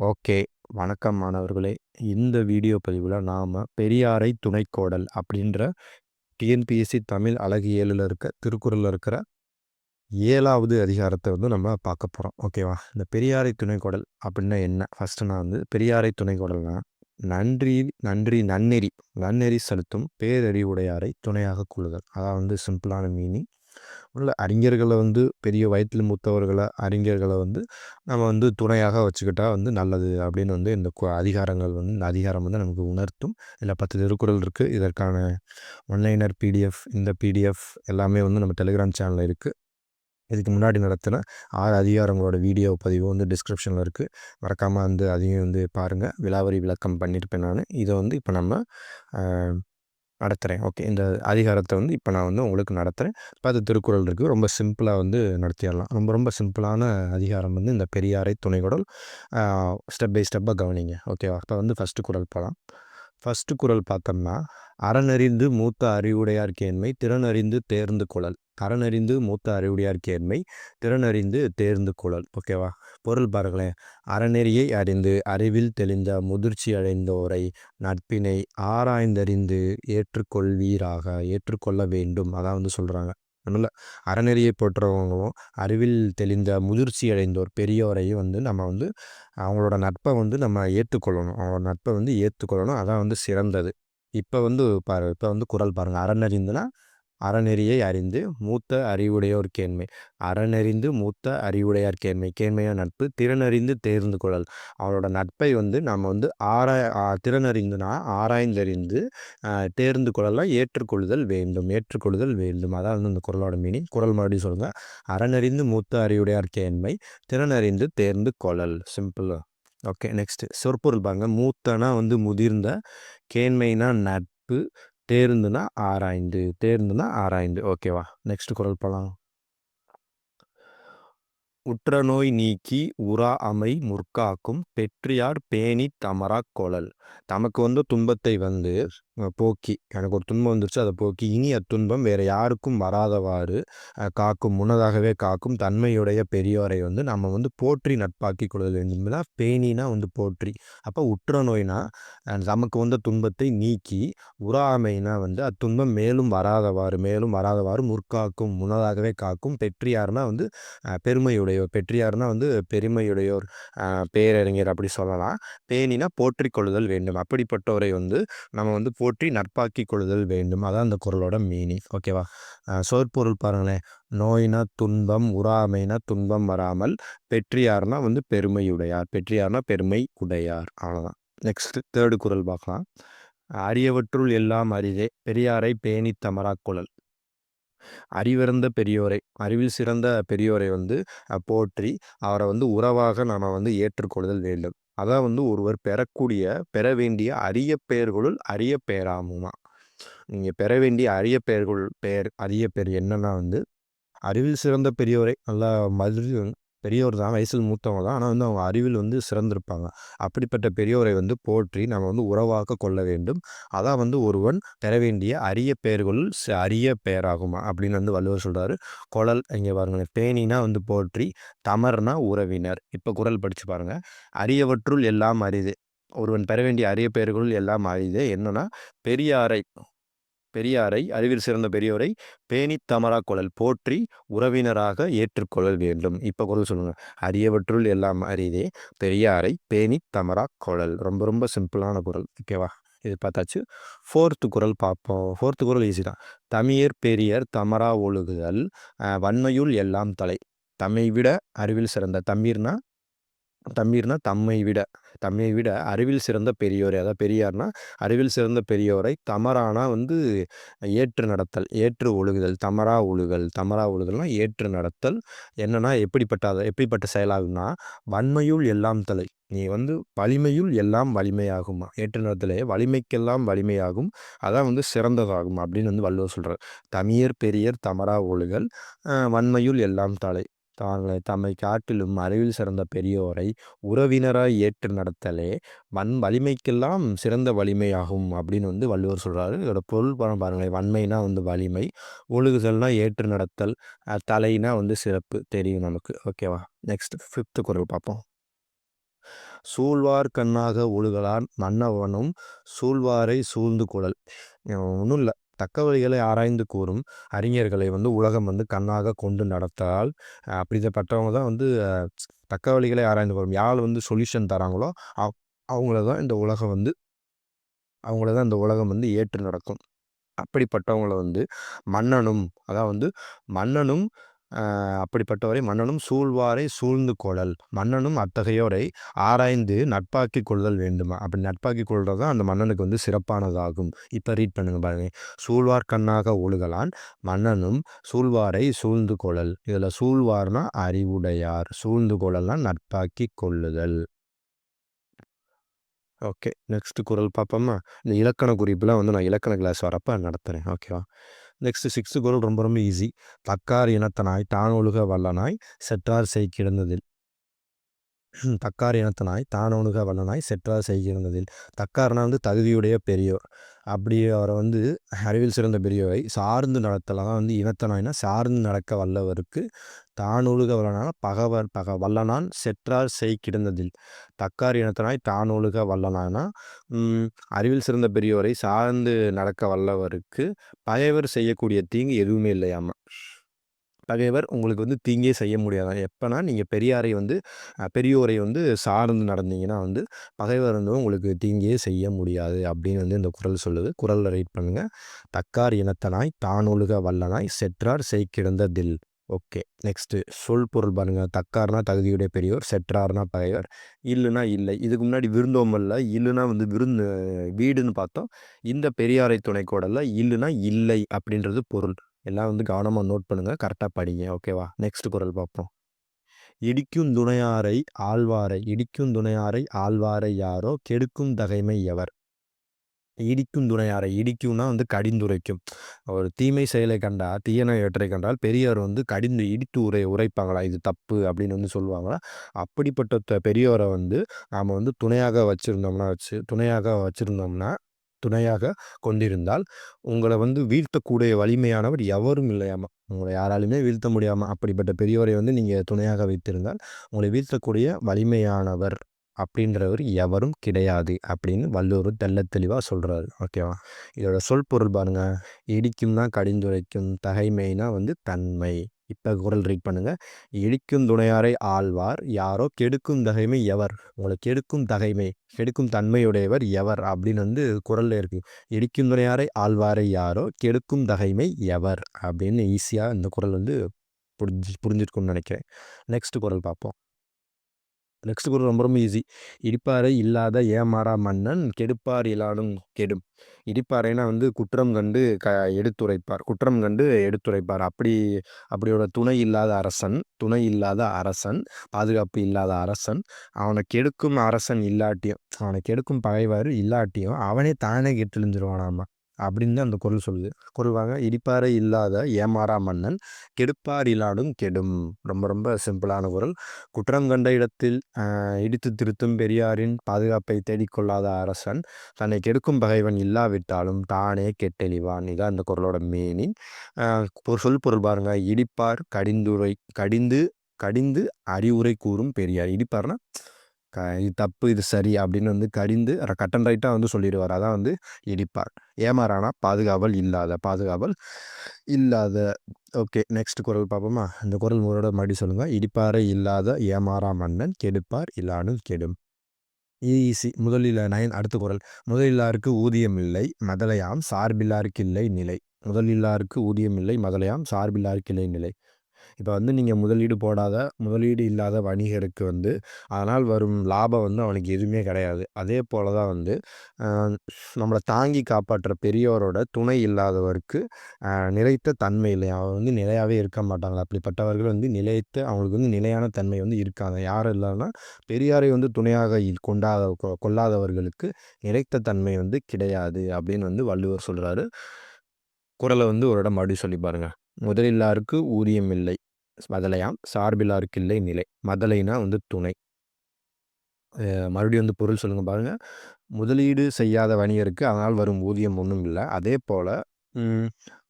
Okay. வணக்கம் மாணவர்களே. இந்த வீடியோ பதிவில் நாம் பெரியாரை துணைக்கோடல் அப்படின்ற டிஎன்பிஎஸ்சி தமிழ் அழகு ஏழில் இருக்க திருக்குறளில் இருக்கிற ஏழாவது அதிகாரத்தை வந்து நம்ம பார்க்க போகிறோம் ஓகேவா? இந்த பெரியாரை துணைக்கோடல் அப்படின்னா என்ன? ஃபஸ்ட்டு நான் வந்து பெரியாரை துணைக்கோடல்னா, நன்றி நன்றி நன்னெறி நன்னெறி செலுத்தும் பேரறிவுடையாரை துணையாக கொள்ளுதல். அதான் வந்து சிம்பிளான மீனிங். உள்ள அறிஞர்களை வந்து பெரிய வயதில் மூத்தவர்களை அறிஞர்களை வந்து நம்ம வந்து துணையாக வச்சுக்கிட்டால் வந்து நல்லது அப்படின்னு வந்து இந்த அதிகாரங்கள் வந்து இந்த அதிகாரம் வந்து நமக்கு உணர்த்தும். இதில் பத்து திருக்குறள் இருக்குது இதற்கான ஒன்லைனர் பிடிஎஃப் இந்த பிடிஎஃப் எல்லாமே வந்து நம்ம டெலிகிராம் சேனலில் இருக்குது இதுக்கு முன்னாடி நடத்தின ஆறு அதிகாரங்களோட வீடியோ பதிவு வந்து டிஸ்கிரிப்ஷனில் இருக்குது மறக்காமல் வந்து அதையும் வந்து பாருங்கள் விலாவரி விளக்கம் பண்ணியிருப்பேன் நான். இதை வந்து இப்போ நம்ம நடத்துகிறேன் ஓகே. இந்த அதிகாரத்தை வந்து இப்போ நான் வந்து உங்களுக்கு நடத்துகிறேன் இப்போ அது திருக்குறள் இருக்குது ரொம்ப சிம்பிளாக வந்து நடத்திடலாம் ரொம்ப ரொம்ப சிம்பிளான அதிகாரம் வந்து இந்த பெரியாரை துணைக்குடல் ஸ்டெப் பை ஸ்டெப்பாக கவனிங்க. ஓகேவா? இப்போ வந்து ஃபர்ஸ்ட்டு குறள் போகலாம் ஃபர்ஸ்ட்டு குறள் பார்த்தோம்னா, "அறனறிந்து மூத்த அறிவுடையார் கேண்மை திறனறிந்து தேர்ந்து குழல் அறனறிந்து மூத்த அறிவுடையார் கேண்மை திறனறிந்து தேர்ந்து குழல் ஓகேவா? பொருள் பாருங்களேன். அறநெறியை அறிந்து அறிவில் தெளிந்த முதிர்ச்சி அடைந்தோரை நட்பினை ஆராய்ந்தறிந்து ஏற்றுக்கொள்வீராக. ஏற்றுக்கொள்ள வேண்டும். அதான் வந்து சொல்கிறாங்க ஒண்ணுல்ல. அறநெறியை போற்றவங்களும், அறிவில் தெளிந்த முதிர்ச்சி அடைந்தோர் பெரியோரையும் வந்து நம்ம வந்து அவங்களோட நட்பை வந்து நம்ம ஏற்றுக்கொள்ளணும் அவங்களோட நட்பை வந்து ஏற்றுக்கொள்ளணும் அதான் வந்து சிறந்தது. இப்போ வந்து பாரு இப்போ வந்து குரல் பாருங்கள் அறனறிந்துனா, அறநெறியை அறிந்து மூத்த அறிவுடையோர் கேண்மை. அறனறிந்து மூத்த அறிவுடையார் கேண்மை. கேண்மையான நட்பு. திறனறிந்து தேர்ந்து கொளல். அவரோட நட்பை வந்து நம்ம வந்து ஆராய் திறனறிந்துனா ஆராய்ந்தறிந்து தேர்ந்து கொள்ளலாம் ஏற்றுக்கொள்ளுதல் வேண்டும். ஏற்றுக்கொள்ளுதல் வேண்டும். அதான் வந்து இந்த குரலோட மீனிங். குரல் மறுபடியும் சொல்லுங்க. அறனறிந்து மூத்த அறிவுடையார் கேண்மை திறனறிந்து தேர்ந்து கொள்ளல் சிம்பிள். ஓகே. நெக்ஸ்ட் சொற்பொருள் பாருங்க. மூத்தனா வந்து முதிர்ந்த, கேண்மைனா நட்பு, தேர்ந்துனா ஆராய்ந்து. தேர்ந்துனா ஆராய்ந்து. ஓகேவா? நெக்ஸ்ட் குரல் போகலாம் உற்ற நோய் நீக்கி உறா அமை முற்காக்கும் பெற்றியார் பேணி தமரா கொழல் தமக்கு வந்து துன்பத்தை வந்து போக்கி எனக்கு ஒரு துன்பம் வந்துருச்சு அதை போக்கி இனி அத்துன்பம் வேறு யாருக்கும் வராதவாறு காக்கும் முன்னதாகவே காக்கும் தன்மையுடைய பெரியோரை வந்து நம்ம வந்து போற்றி நட்பாக்கி கொள்ள வேண்டும். தான் பேணினா வந்து போற்றி. அப்போ உற்ற நோய்னா நமக்கு வந்த துன்பத்தை நீக்கி, உறாமைனா வந்து அத்துன்பம் மேலும் வராதவாறு மேலும் வராதவாறு முற்காக்கும் முன்னதாகவே காக்கும் பெற்றியார்னா வந்து பெருமையுடையோர். பெற்றியார்னா வந்து பெருமையுடையோர். பேரறிஞர் அப்படி சொல்லலாம். பேணினா போற்றிக்கொள்ளுதல் வேண்டும். அப்படிப்பட்டவரை வந்து நம்ம வந்து போ போற்றி நட்பாக்கி கொள்ளுதல் வேண்டும். அதான் அந்த குரலோட மீனிங். ஓகேவா? சொற்பொருள் பாருங்களேன். நோயினா துன்பம், உறாமைனா துன்பம் வராமல், பெற்றியார்னா வந்து பெருமையுடையார். பெற்றியார்னா பெருமை உடையார். அவ்வளோதான். நெக்ஸ்ட் தேர்டு குரல் பார்க்கலாம். "அரியவற்றுள் எல்லாம் அரிதே பெரியாரை பேணி தமரா குழல் அறிவிறந்த பெரியோரை, அறிவில் சிறந்த பெரியோரை வந்து போற்றி, அவரை வந்து உறவாக நாம் வந்து ஏற்றுக்கொள்ளுதல் வேண்டும். அதான் வந்து ஒருவர் பெறக்கூடிய பெற வேண்டிய அரிய பெயர்களுள் அரிய பெயராகுமாம். நீங்கள் பெற வேண்டிய அரிய பெயர்கள் பெயர் அரிய பெயர் என்னென்னா வந்து, அறிவில் சிறந்த பெரியவரை நல்லா மதிரி பெரியோர் தான். வயசில் மூத்தவங்க தான். ஆனால் வந்து அவங்க அறிவில் வந்து சிறந்திருப்பாங்க. அப்படிப்பட்ட பெரியோரை வந்து போற்றி நம்ம வந்து உறவாக்க கொள்ள வேண்டும். அதான் வந்து ஒருவன் பெற வேண்டிய அரிய பெயர்களுள் ச அரிய பெயராகும் அப்படின்னு வந்து வள்ளுவர் சொல்கிறாரு குழல் இங்கே பாருங்களேன். பேணினா வந்து போற்றி, தமர்னா உறவினர். இப்போ குரல் படித்து பாருங்கள் "அரியவற்றுள் எல்லாம் அரிது." ஒருவன் பெற வேண்டிய அரிய பெயர்களுள் எல்லாம் அரிது. என்னன்னா, பெரியாரை பெரியாரை அறிவில் சிறந்த பெரியோரை பேணித் தமரா குழல் போற்றி உறவினராக ஏற்றுக்கொள்ளல் வேண்டும். இப்போ குறள் சொல்லுங்க. "அரியவற்றுள் எல்லாம் அரிதே பெரியாரை பேணித் தமரா குழல் ரொம்ப ரொம்ப சிம்பிளான குரல் ஓகேவா? இது பார்த்தாச்சு. ஃபோர்த்து குரல் பார்ப்போம். ஃபோர்த்து குரல் ஈஸி தான். "தமியர் பெரியர் தமரா ஒழுகுதல் வன்மையுள் எல்லாம் தலை." தம்மை விட அறிவில் சிறந்த தம்மீர்னா தம்மீர்னா தம்மை விட தம்மை விட அறிவில் சிறந்த பெரியோரை அதாவது பெரியார்னா அறிவில் சிறந்த பெரியோரை தமரானா வந்து ஏற்று நடத்தல். ஏற்று ஒழுகுதல். தமரா ஒழுகல். தமரா ஒழுகல்னா ஏற்று நடத்தல். என்னன்னா எப்படிப்பட்ட எப்படிப்பட்ட செயலாகும்னா, "வன்மையுள் எல்லாம் தலை." நீ வந்து வலிமையுள் எல்லாம் வலிமையாகுமா ஏற்று நடத்தலே வலிமைக்கெல்லாம் வலிமையாகும். அதான் வந்து சிறந்ததாகும் அப்படின்னு வந்து வள்ளுவர் சொல்கிறார் "தமியர் பெரியர் தமரா ஒழுகல் வன்மையுள் எல்லாம் தலை." தாங்களை தம்மை காட்டிலும் அறிவில் சிறந்த பெரியோரை உறவினராய் ஏற்று நடத்தலே வன் வலிமைக்கெல்லாம் சிறந்த வலிமையாகும் அப்படின்னு வந்து வள்ளுவர் சொல்கிறாரு இதோட பொருள் படம் பாருங்களேன். வன்மைனா வந்து வலிமை, ஒழுகுதல்னா ஏற்று நடத்தல், தலைனா வந்து சிறப்பு தெரியும் நமக்கு. ஓகேவா? நெக்ஸ்ட் ஃபிஃப்த்து குரல் பார்ப்போம். சூழ்வார் கண்ணாக ஒழுகலான் மன்னவனும் சூழ்வாரை சூழ்ந்து குழல் ஒன்றும் இல்லை தக்க வழிகளை ஆராய்ந்து கூறும் அறிஞர்களை வந்து உலகம் வந்து கண்ணாக கொண்டு நடத்தால் அப்படிப்பட்டவங்க தான் வந்து தக்க வழிகளை ஆராய்ந்து கூறும். யார் வந்து சொல்யூஷன் தராங்களோ அவங்கள தான் இந்த உலகம் வந்து அவங்கள தான் இந்த உலகம் வந்து ஏற்று நடக்கும். அப்படிப்பட்டவங்கள வந்து மன்னனும் அதான் வந்து மன்னனும் அப்படிப்பட்டவரை மன்னனும் சூழ்வாரை சூழ்ந்து கொள்ளல் மன்னனும் அத்தகையோரை ஆராய்ந்து நட்பாக்கி கொள்தல் வேண்டுமா. அப்படி நட்பாக்கி கொள்வது தான் அந்த மன்னனுக்கு வந்து சிறப்பானதாகும். இப்போ ரீட் பண்ணுங்க பாருங்க. சூழ்வார் கண்ணாக ஒழுகலான் மன்னனும் சூழ்வாரை சூழ்ந்து கொள்ளல் இதில் சூழ்வார்னா அறிவுடையார். சூழ்ந்து கொள்ளல்னா நட்பாக்கி கொள்ளுதல். ஓகே. நெக்ஸ்ட் குரல் பார்ப்போமா இந்த இலக்கண குறிப்பெலாம் வந்து நான் இலக்கண கிளாஸ் வரப்போ நடத்துகிறேன் ஓகேவா? நெக்ஸ்ட்டு சிக்ஸ்த்து குரல் ரொம்ப ரொம்ப ஈஸி தக்கார் இனத்தனாய் தான் ஒழுக வல்லனாய் செற்றார் செய் கிடந்ததில். தக்கார் இனத்தனாய் தான் வல்லனாய் செற்றார் செய் கிடந்ததில் தக்கார்னா வந்து தகுதியுடைய பெரியோர். அப்படி அவரை வந்து அறிவில் சிறந்த பெரியவை சார்ந்து நடத்தலாம். வந்து இனத்தனாய்னா சார்ந்து நடக்க வல்லவருக்கு தானொழுக வல்லனான பகவர் பக வல்லனான் செற்றார் செய் கிடந்ததில். தக்கார் இனத்தனாய் தானொழுக வல்லனானா அறிவில் சிறந்த பெரியவரை சார்ந்து நடக்க வல்லவருக்கு பகைவர் செய்யக்கூடிய தீங்கு எதுவுமே இல்லையாமா? பகைவர் உங்களுக்கு வந்து தீங்கே செய்ய முடியாது. எப்போனா நீங்கள் பெரியாரை வந்து பெரியோரை வந்து சார்ந்து நடந்தீங்கன்னா வந்து பகைவர் வந்து உங்களுக்கு தீங்கே செய்ய முடியாது அப்படின்னு வந்து இந்த குரல் சொல்லுது. குரலில் ரைட் பண்ணுங்கள் தக்கார் இனத்தனாய் தானொழுக வல்லனாய் செற்றார் செய்கிடந்த தில். Okay next. சொல் பொருள் பாருங்கள் தக்கார்னா தகுதியுடைய பெரியவர் செற்றார்னா பகைவர். இல்லைனா இல்லை. இதுக்கு முன்னாடி விருந்தோமல்ல இல்லைனா வந்து விருந்து வீடுன்னு பார்த்தோம். இந்த பெரியாரை துணைக்கோடல்ல இல்லைனா இல்லை அப்படின்றது பொருள். எல்லாம் வந்து கவனமாக நோட் பண்ணுங்கள் கரெக்டாக படிங்க. ஓகேவா நெக்ஸ்ட் குரல் பார்ப்போம். இடிக்கும் துணையாரை ஆழ்வாரை இடிக்கும் துணையாரை ஆழ்வாரை யாரோ கெடுக்கும் தகைமை எவர்? இடிக்கும் துணையாரை இடிக்கும்னா வந்து கடிந்துரைக்கும். ஒரு தீமை செயலை கண்டா தீயன ஏற்றை கண்டால் பெரியவர் வந்து கடிந்து இடித்து உரை உரைப்பாங்களா? இது தப்பு அப்படின்னு வந்து சொல்லுவாங்களா? அப்படிப்பட்ட பெரியவரை வந்து நாம் வந்து துணையாக வச்சுருந்தோம்னா வச்சு துணையாக வச்சுருந்தோம்னா துணையாக கொண்டிருந்தால் உங்களை வந்து வீழ்த்தக்கூடிய வலிமையானவர் எவரும் இல்லையாமா? உங்களை யாராலுமே வீழ்த்த முடியாமல் அப்படிப்பட்ட பெரியவரை வந்து நீங்கள் துணையாக வைத்திருந்தால் உங்களை வீழ்த்தக்கூடிய வலிமையானவர் அப்படின்றவர் எவரும் கிடையாது அப்படின்னு வள்ளுவர் தெல்ல தெளிவாக சொல்கிறாரு ஓகேவா? இதோட சொல் பொருள் பாருங்க. இடிக்கும்னா கடிந்துரைக்கும் தகைமைனா வந்து தன்மை. இப்போ குரல் ரீட் பண்ணுங்கள் இடிக்கும் துணையாரை ஆழ்வார் யாரோ கெடுக்கும் தகைமை எவர். உங்களை கெடுக்கும் தகைமை கெடுக்கும் தன்மையுடையவர் எவர் அப்படின்னு வந்து குரலில் இருக்குது இடிக்கும் துணையாரை ஆழ்வாரை யாரோ கெடுக்கும் தகைமை எவர் அப்படின்னு ஈஸியாக இந்த குரல் வந்து புரிஞ்சு புரிஞ்சிருக்கும்னு நினைக்கிறேன். நெக்ஸ்ட் குரல் பார்ப்போம். நெக்ஸ்ட் குரு ரொம்ப ரொம்ப ஈஸி இடிப்பாறை இல்லாத ஏமாறா மன்னன் கெடுப்பார் இலானும் கெடும். இடிப்பாறைனா வந்து குற்றம் கண்டு க எடுத்துரைப்பார். குற்றம் கண்டு எடுத்துரைப்பார். அப்படி அப்படியோட துணை இல்லாத அரசன் துணை இல்லாத அரசன் பாதுகாப்பு இல்லாத அரசன் அவனை கெடுக்கும் அரசன் இல்லாட்டியும் அவனை கெடுக்கும் பகைவர் இல்லாட்டியும் அவனே தானே கெட்டெழிஞ்சிருவானாமா அப்படின்னு தான் அந்த குரல் சொல்லுது. குரல்வாங்க இடிப்பாறை இல்லாத ஏமாறா மன்னன் கெடுப்பார் இல்லாடும் கெடும். ரொம்ப ரொம்ப சிம்பிளான குரல். குற்றம் கண்ட இடத்தில் இடித்து திருத்தும் பெரியாரின் பாதுகாப்பை தேடிக்கொள்ளாத அரசன் தன்னை கெடுக்கும் பகைவன் இல்லாவிட்டாலும் தானே கெட்டெளிவான். இதான் அந்த குரலோட மீனிங் சொல் பொருள் பாருங்க. இடிப்பார் கடிந்துரை கடிந்து கடிந்து அறிவுரை கூறும் பெரியார். இடிப்பார்னா க இது தப்பு இது சரி அப்படின்னு வந்து கடிந்து கட்டன் ரைட்டாக வந்து சொல்லிடுவார். அதான் வந்து இடிப்பார் ஏமாறானா? பாதுகாவல் இல்லாத பாதுகாவல் இல்லாத. ஓகே நெக்ஸ்ட் குரல் பார்ப்போமா? இந்த குரல் முறையோட மறுபடி சொல்லுங்கள் இடிப்பாறை இல்லாத ஏமாறா மன்னன் கெடுப்பார் இல்லானு கெடும். ஈஸி முதலில் நயன் அடுத்த குரல். முதலில்லாருக்கு ஊதியம் இல்லை மதலையாம் சார்பில்லாருக்கு இல்லை நிலை. முதலில்லாருக்கு ஊதியம் இல்லை மதலையாம் சார்பில்லாருக்கு இல்லை நிலை. இப்போ வந்து நீங்கள் முதலீடு போடாத முதலீடு இல்லாத வணிகருக்கு வந்து அதனால் வரும் லாபம் வந்து அவனுக்கு எதுவுமே கிடையாது. அதே போல் தான் வந்து நம்மளை தாங்கி காப்பாற்றுற பெரியோரோட துணை இல்லாதவருக்கு நிலைத்த தன்மை இல்லை அவன் வந்து நிலையாகவே இருக்க மாட்டாங்க. அப்படிப்பட்டவர்கள் வந்து நிலைத்த அவங்களுக்கு வந்து நிலையான தன்மை வந்து இருக்காங்க யாரும் இல்லைன்னா பெரியாரை வந்து துணையாக கொண்டாத கொள்ளாதவர்களுக்கு நிலைத்த தன்மை வந்து கிடையாது அப்படின்னு வந்து வள்ளுவர் சொல்கிறாரு குரலை வந்து ஒரு இடம் மறுபடியும் சொல்லி பாருங்கள் முதலில்லாருக்கு ஊதியம் இல்லை. மதலையாம் சார்பிலார் இல்லை நிலை. மதலைனா வந்து துணை. மறுபடியும் வந்து பொருள் சொல்லுங்கள் பாருங்கள் முதலீடு செய்யாத வணிகருக்கு அதனால் வரும் ஊதியம் ஒன்றும் இல்லை. அதே போல்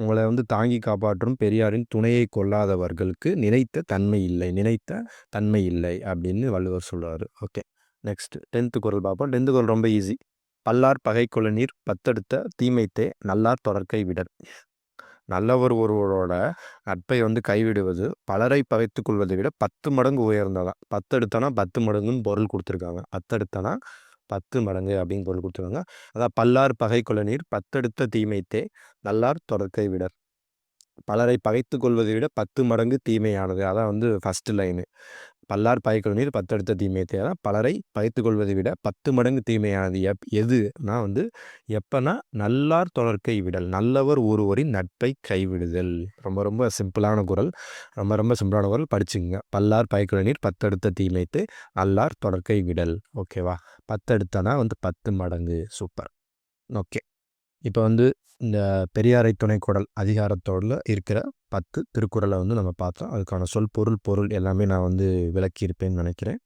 உங்களை வந்து தாங்கி காப்பாற்றும் பெரியாரின் துணையை கொள்ளாதவர்களுக்கு நினைத்த தன்மை இல்லை. நினைத்த தன்மை இல்லை அப்படின்னு வள்ளுவர் சொல்கிறாரு ஓகே நெக்ஸ்ட். டென்த்து குரல் பார்ப்போம். டென்த்து குரல் ரொம்ப ஈஸி. பல்லார் பகை கொள்ள நீர் பத்தெடுத்த தீமைத்தே நல்லார் தொடர்க்கை விடல் நல்லவர் ஒருவரோட நட்பை வந்து கைவிடுவது பலரை பகைத்து கொள்வதை விட பத்து மடங்கு உயர்ந்ததான் பத்து எடுத்தனா பத்து மடங்குன்னு பொருள் கொடுத்துருக்காங்க. பத்து எடுத்தனா பத்து மடங்கு அப்படின்னு பொருள் கொடுத்துருக்காங்க. அதான் பல்லார் பகை கொள்ள நீர் பத்தெடுத்த தீமைத்தே நல்லார் தொடர்க்கை விடர். பலரை பகைத்து கொள்வதை விட பத்து மடங்கு தீமையானது. அதான் வந்து ஃபஸ்ட்டு லைனு பல்லார் பகைக்கொள் நீர் பத்தெடுத்த தீமை தேவை பலரை பகைத்து கொள்வதை விட பத்து மடங்கு தீமையானது எப் எதுனா வந்து எப்போனா நல்லார் தொடர்க்கை விடல் நல்லவர் ஒருவரின் நட்பை கைவிடுதல். ரொம்ப ரொம்ப சிம்பிளான குரல். ரொம்ப ரொம்ப சிம்பிளான குரல். படிச்சுங்க பல்லார் பகைக்கொள் நீர் பத்தடுத்த தீமைத்து நல்லார் தொடர்க்கை விடல் ஓகேவா? பத்தடுத்தனா வந்து பத்து மடங்கு. சூப்பர். ஓகே. இப்போ வந்து இந்த பெரியாரை துணைக்குடல் அதிகாரத்தோடு இருக்கிற பத்து திருக்குறளை வந்து நம்ம பார்த்தோம் அதுக்கான சொல் பொருள் பொருள் எல்லாமே நான் வந்து விளக்கியிருப்பேன்னு நினைக்கிறேன்.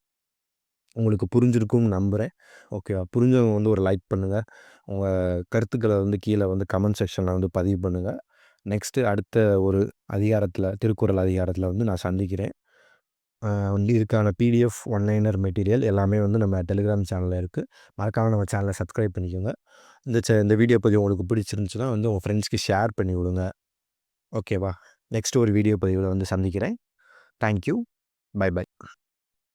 உங்களுக்கு புரிஞ்சிருக்கும்னு நம்புகிறேன் ஓகேவா புரிஞ்சவங்க வந்து ஒரு லைக் பண்ணுங்கள் உங்கள் கருத்துக்களை வந்து கீழே வந்து கமெண்ட் செக்ஷனில் வந்து பதிவு பண்ணுங்கள் நெக்ஸ்ட்டு அடுத்த ஒரு அதிகாரத்தில் திருக்குறள் அதிகாரத்தில் வந்து நான் சந்திக்கிறேன். வந்து இதுக்கான பிடிஎஃப் ஒன்லைனர் மெட்டீரியல் எல்லாமே வந்து நம்ம டெலிகிராம் சேனலில் இருக்குது மறக்காமல் நம்ம சேனலை சப்ஸ்கிரைப் பண்ணிக்கோங்க. இந்த ச இந்த வீடியோ பதிவு உங்களுக்கு பிடிச்சிருந்துச்சுன்னா வந்து உங்கள் ஃப்ரெண்ட்ஸ்க்கு ஷேர் பண்ணி விடுங்க. ஓகேவா நெக்ஸ்ட் ஒரு வீடியோ பதிவில் வந்து சந்திக்கிறேன். Thank you bye by